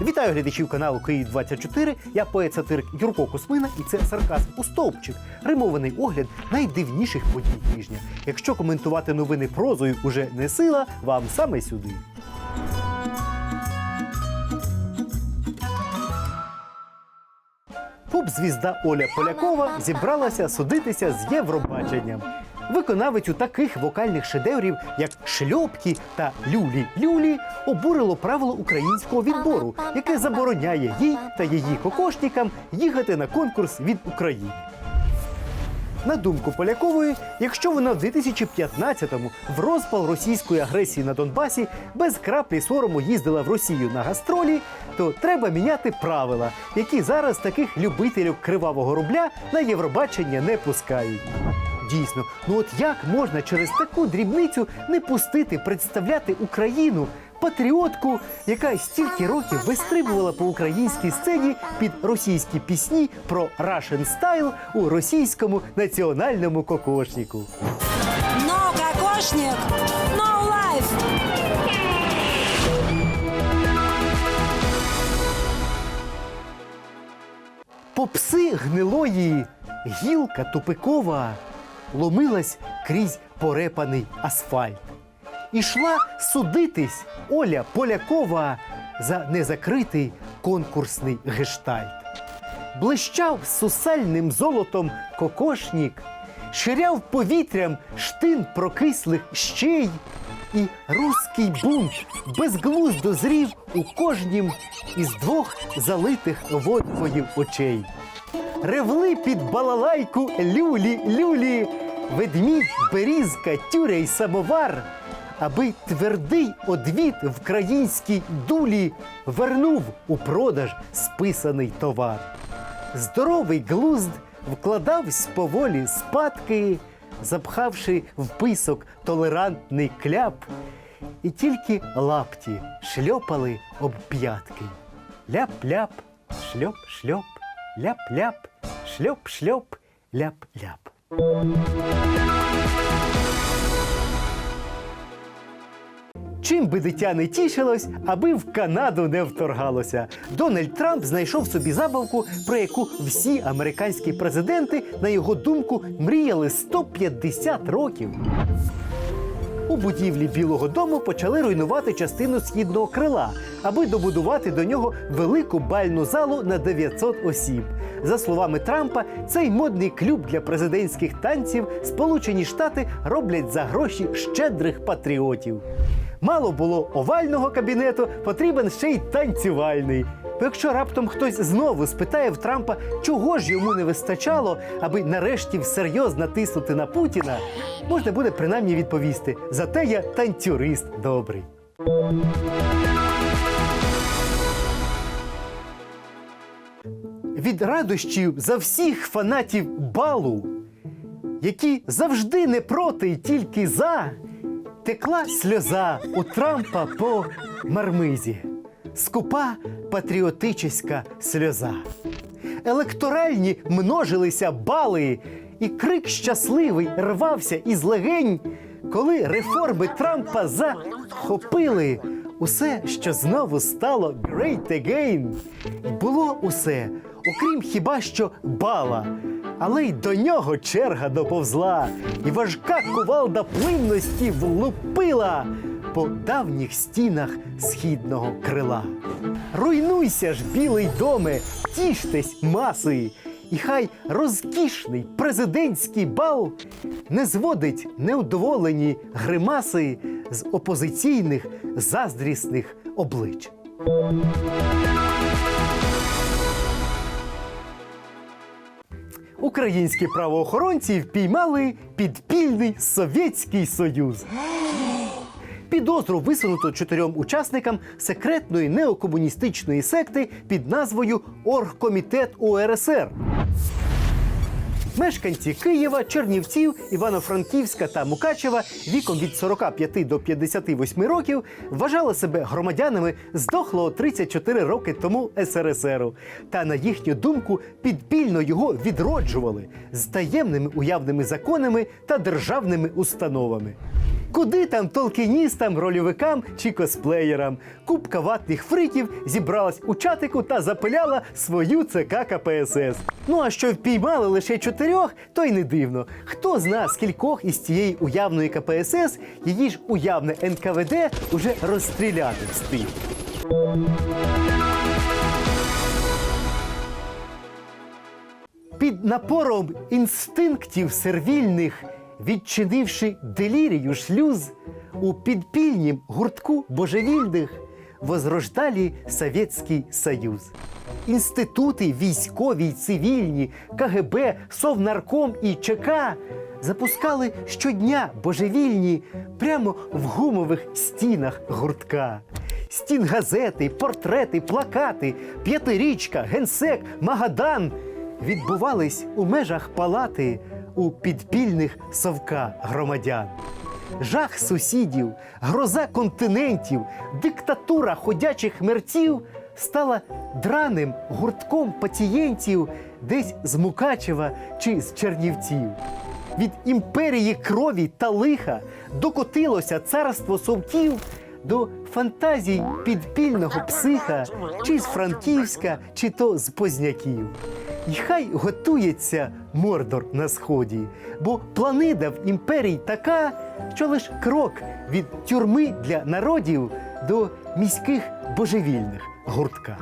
Вітаю глядачів каналу Київ 24 Я поет сатирик Юрко Космина, і це сарказм у стовпчик. Римований огляд найдивніших подій тижня. Якщо коментувати новини прозою уже не сила, вам саме сюди. Поп-звізда Оля Полякова зібралася судитися з Євробаченням. Виконавицю таких вокальних шедеврів, як шльопки та люлі-люлі, обурило правило українського відбору, яке забороняє їй та її кокошникам їхати на конкурс від України. На думку Полякової, якщо вона в 2015-му в розпал російської агресії на Донбасі без краплі сорому їздила в Росію на гастролі, то треба міняти правила, які зараз таких любителів кривавого рубля на Євробачення не пускають. Дійсно, ну от як можна через таку дрібницю не пустити представляти Україну, патріотку, яка стільки років вистрибувала по українській сцені під російські пісні про Russian Style у російському національному кокошнику. No кокошник, no life. Попси гнилої гілка тупикова ломилась крізь порепаний асфальт. Ішла судитись Оля Полякова за незакритий конкурсний гештальт. Блищав сусальним золотом кокошнік, ширяв повітрям штин прокислих щей, і руський бунт безглуздо зрів у кожнім із двох залитих водкою очей. Ревли під балалайку люлі, люлі, ведмідь, берізка, тюря й самовар, аби твердий одвід в країнській дулі вернув у продаж списаний товар. Здоровий глузд вкладавсь поволі спадки, запхавши в писок толерантний кляп, і тільки лапті шльопали об п'ятки. Ляп-ляп, шльоп-шльоп, ляп-ляп, шльоп-шльоп, ляп-ляп. Чим би дитя не тішилось, аби в Канаду не вторгалося. Дональд Трамп знайшов собі забавку, про яку всі американські президенти, на його думку, мріяли 150 років. У будівлі Білого Дому почали руйнувати частину східного крила, аби добудувати до нього велику бальну залу на 900 осіб. За словами Трампа, цей модний клуб для президентських танців Сполучені Штати роблять за гроші щедрих патріотів. Мало було овального кабінету, потрібен ще й танцювальний. Якщо раптом хтось знову спитає в Трампа, чого ж йому не вистачало, аби нарешті всерйоз натиснути на Путіна, можна буде принаймні відповісти: зате я танцюрист добрий. Від радощів за всіх фанатів балу, які завжди не проти тільки за, текла сльоза у Трампа по мармизі. Скупа патріотичська сльоза. Електоральні множилися бали, і крик щасливий рвався із легень, коли реформи Трампа захопили усе, що знову стало great again. Було усе, окрім хіба що бала. Але й до нього черга доповзла, і важка кувалда плинності влупила по давніх стінах східного крила. Руйнуйся ж, білий доме, тіштесь маси, і хай розкішний президентський бал не зводить неудоволені гримаси з опозиційних заздрісних облич. Українські правоохоронці впіймали підпільний Совєтський Союз. Підозру висунуто чотирьом учасникам секретної неокомуністичної секти під назвою Оргкомітет УРСР. Мешканці Києва, Чернівців, Івано-Франківська та Мукачева віком від 45 до 58 років вважали себе громадянами здохлого 34 роки тому СРСРу. Та на їхню думку підпільно його відроджували з таємними уявними законами та державними установами. Куди там толкіністам, рольовикам чи косплеєрам? Купка ватних фриків зібралась у чатику та запиляла свою ЦК КПСС. Ну а що впіймали лише чотирьох, то й не дивно. Хто зна, скількох із цієї уявної КПСС її ж уявне НКВД уже розстріляти встиг. Під напором інстинктів сервільних, відчинивши делірію шлюз, у підпільнім гуртку божевільних возрождали Совєтський Союз. Інститути військові й цивільні, КГБ, Совнарком і ЧК запускали щодня божевільні прямо в гумових стінах гуртка. Стін газети, портрети, плакати, п'ятирічка, генсек, Магадан відбувались у межах палати у підпільних совка громадян. Жах сусідів, гроза континентів, диктатура ходячих мерців стала драним гуртком пацієнтів десь з Мукачева чи з Чернівців. Від імперії крові та лиха докотилося царство совків до фантазій підпільного психа, чи з Франківська, чи то з Позняків. І хай готується мордор на сході, бо планида в імперії така, що лиш крок від тюрми для народів до міських божевільних гуртка.